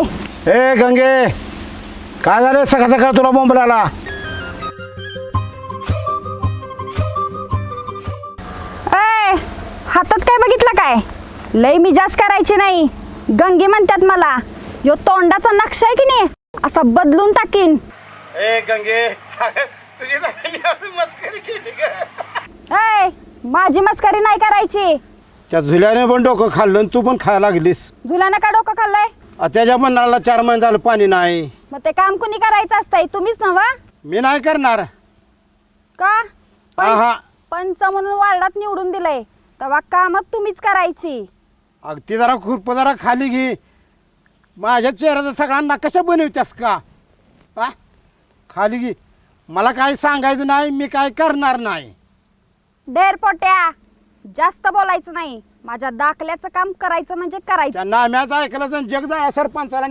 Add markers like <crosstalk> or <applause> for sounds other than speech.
ए गंगे काय झालं? सकाळ सकाळ तुला बोंबलाला ए हातात काय बघितलं काय? लय मी जास्त करायची नाही. गंगे म्हणतात मला यो तोंडाचा नक्षा आहे की नाही? असा बदलून टाकीन. ए गंगे <laughs> तुझी मस्करी केली ए माझी मस्करी नाही करायची. त्या झुल्याने पण डोकं खाल्लं आणि तू पण खायला लागलीस. झुलानं का डोकं खाल्लंय? आ, त्याच्या नळाला चार महिने झालं पाणी नाही. मग ते काम कुणी करायचं असतंय तुम्हीच नव्हा? मी नाही करणार. का? हा हा. पंच म्हणून वार्डात निवडून दिलंय. तेव्हा कामच तुम्हीच करायची. अगदी जरा खुरप जरा खाली घे. माझ्या चेहऱ्याचा सगळ्यांना कशा बनवत्यास का? हा? खाली घे. मला काय सांगायचं नाही मी काय करणार नाही. डेर पोट्या. जास्त बोलायचं नाही. माझ्या दाखल्याचं काम करायचं म्हणजे करायचं. त्या नाम्याचं ऐकलं जग जाळा सरपंचाला